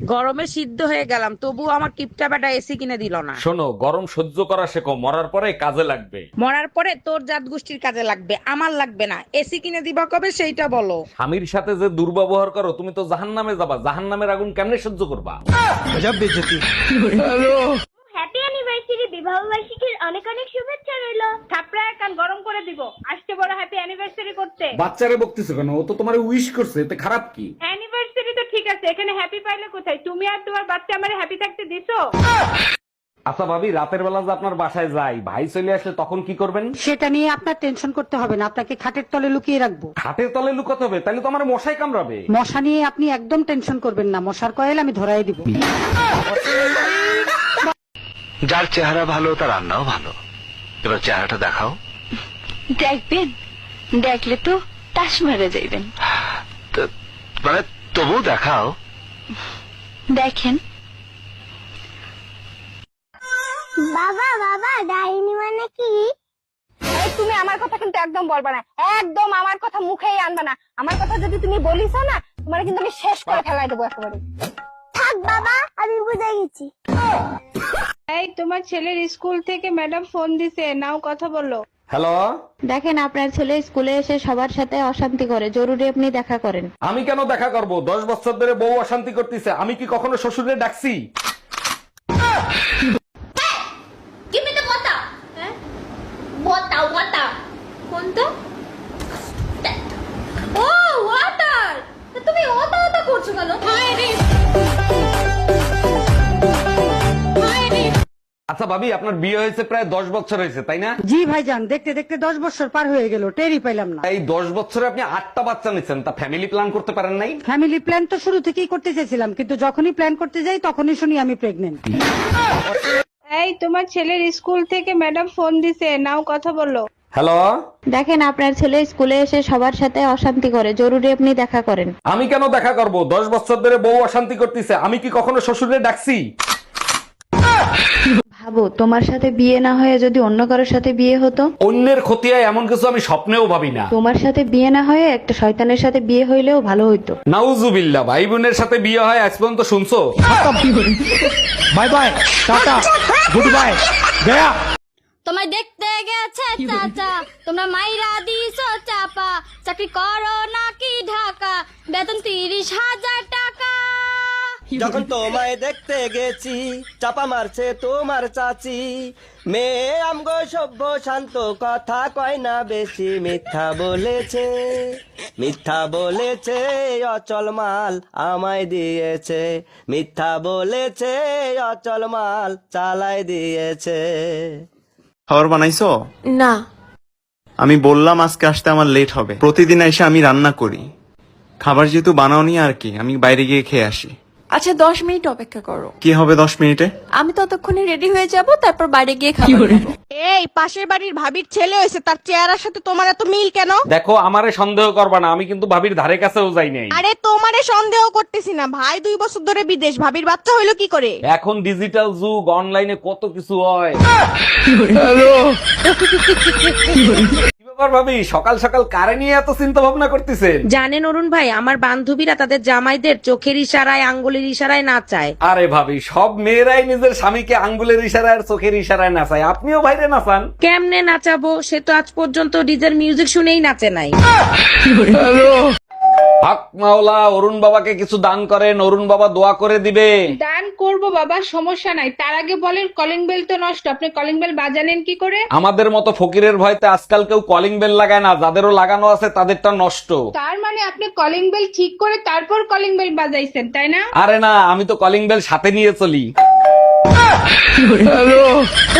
গরমে সিদ্ধ হয়ে গেলাম তবু আমার কিপটা বেটা এসি কিনে দিল না। শোনো গরম সহ্য করা শেখো মরার পরে কাজে লাগবে। মরার পরে তোর জাত গোষ্ঠীর কাজে লাগবে আমার লাগবে না। এসি কিনে দিবা কবে সেইটা বলো। স্বামীর সাথে যে দুর্ব্যবহার করো তুমি তো জাহান নামে যাবা জাহান নামের আগুন কেমনে সহ্য করবা? হ্যাপি অ্যানিভার্সারি বিবাহ বার্ষিকীর অনেক অনেক শুভেচ্ছা রইল। থাপড়ায় কান গরম করে দিব আসতে বড় হ্যাপি অ্যানিভার্সারি করতে। বাচ্চারে বকতেছো কেন? ও তো তোমার উইশ করছে এতে খারাপ কি? তো ঠিক আছে এখানে হ্যাপি পাইলে কোথায়? তুমি আর তোমার বাচ্চা আমারে হ্যাপি থাকতে দিছো? আচ্ছা ভাবি রাতের বেলা যে আপনার বাসায় যাই ভাই চলে আসলে তখন কি করবেন? সেটা নিয়ে আপনার টেনশন করতে হবে না আপনাকে খাটের তলে লুকিয়ে রাখব। খাটের তলে লুকাতে হবে তাহলে তো আমার মশাই কামড়াবে। মশা নিয়ে আপনি একদম টেনশন করবেন না মশার কয়েল আমি ধরাই দিব। যার চেহারা ভালো তার রান্নাও ভালো। এবার চেহারাটা দেখাও। দেখবেন দেখলে তো তাস মেরে যাইবেন। তবু দেখাও। দেখেন। বাবা বাবা ডাইনি মানে কি? তুমি আমার কথা কিন্তু একদম বলবা না। একদম আমার কথা মুখেই আনবা না। আমার কথা যদি তুমি বলিস না তোমার কিন্তু আমি শেষ করে ফেলাই দেবো একেবারে। থাক বাবা আমি বুঝে গেছি। এই তোমার ছেলের স্কুল থেকে ম্যাডাম ফোন দিছে নাও কথা বলো। হ্যালো দেখেন আপনার ছেলে স্কুলে এসে সবার সাথে অশান্তি করে। জরুরি আপনি দেখা করেন। আমি কেন দেখা করব? দশ বছর ধরে বউ অশান্তি করতেছে। আমি কি কখনো শ্বশুরে ডাকছি? আচ্ছা ভাবি আপনার বিয়ে হয়েছে প্রায় দশ বছর হয়েছে তাই না? জি ভাইজান দেখতে দেখতে দশ বছর পার হয়ে গেল টেরি পেলাম না। এই দশ বছরে আপনি আটটা বাচ্চা নিচ্ছেন তা ফ্যামিলি প্ল্যান করতে পারেন নাই? ফ্যামিলি প্ল্যান তো শুরু থেকেই করতে চেয়েছিলাম কিন্তু যখনই প্ল্যান করতে যাই তখনই শুনি আমি প্রেগনেন্ট এই তোমার ছেলের স্কুল থেকে ম্যাডাম ফোন দিছে নাও কথা বলো। হ্যালো দেখেন আপনার ছেলে স্কুলে এসে সবার সাথে অশান্তি করে জরুরি আপনি দেখা করেন। আমি কেন দেখা করব? দশ বছর ধরে বউ অশান্তি করতেছে আমি কি কখনো শ্বশুরে ডাকছি? ভাবো তোমার সাথে বিয়ে না হয়ে যদি অন্য কারোর সাথে বিয়ে হতো? অন্যের ক্ষতি হয় এমন কিছু আমি স্বপ্নেও ভাবি না। তোমার সাথে বিয়ে না হয়ে একটা শয়তানের সাথে বিয়ে হইলেও ভালো হইতো। নাউজুবিল্লা ভাই বোনের সাথে বিয়ে হয় আজ পর্যন্ত শুনছো? Bye bye tata goodbye গয়া। তোমায় দেখতে গেছে চাচা তোমরা মাইরা দিছো চাপা। চাকরি করো নাকি ঢাকা বেতন তিরিশ হাজার যখন তোমায় দেখতে গেছি চাপা মারছে তোমার চাচি। মেয়ে আমগো সভ্য শান্ত কথা কয় না বেশি মিথ্যা বলেছে মিথ্যা বলেছে অচল মাল আমায় দিয়েছে। মিথ্যা বলেছে অচল মাল চালাই দিয়েছে। খাবার বানাইছো? না। আমি বললাম আজকে আসতে আমার লেট হবে। প্রতিদিন এসে আমি রান্না করি। খাবার যেহেতু বানাওনি আর কি আমি বাইরে গিয়ে খেয়ে আসি। আচ্ছা দশ মিনিট অপেক্ষা করো। কি হবে দশ মিনিটে? আমি ততক্ষণে রেডি হয়ে যাব তারপর বাইরে গিয়ে খাব। এই পাশের বাড়ির ভাবির ছেলে হয়েছে তার চেহারার সাথে তোমার এত মিল কেন? দেখো আমারে সন্দেহ করবা না আমি কিন্তু ভাবির ধারে কাছেও যাই নাই। আরে তোমারে সন্দেহ করতেছি না ভাই দুই বছর ধরে বিদেশ ভাবির বাচ্চা হইল কি করে? এখন ডিজিটাল যুগ অনলাইনে কত কিছু হয়। কি ব্যাপার ভাবি সকাল সকাল কারে নিয়ে এত চিন্তা ভাবনা করতেছেন? জানেন অরুণ ভাই আমার বান্ধবীরা তাদের জামাইদের চোখের ইশারায় আঙ্গুলের ইশারায় নাচায়। আরে ভাবি সব মেয়েরাই নিজের স্বামীকে আঙ্গুলের ইশারায় আর চোখের ইশারায় নাচায়। আপনিও বাইরে নাচান? কেমনে নাচাবো? সে তো আজ পর্যন্ত ডিজের মিউজিক শুনেই নাচে নাই। হক মাওলা অরুণ বাবাকে কিছু দান করেন অরুণ বাবা দোয়া করে দিবে। দান করব বাবা সমস্যা নাই। তার আগে বলেন কলিং বেল তো নষ্ট। আপনি কলিং বেল বাজালেন কি করে? আমাদের মতো ফকিরের ভয়তে আজকাল কেউ কলিং বেল লাগায় না যাদেরও লাগানো আছে তাদেরটা নষ্ট। তার মানে আপনি কলিং বেল ঠিক করে তারপর কলিং বেল বাজাইছেন তাই না? আরে না আমি তো কলিং বেল সাথে নিয়ে চলি।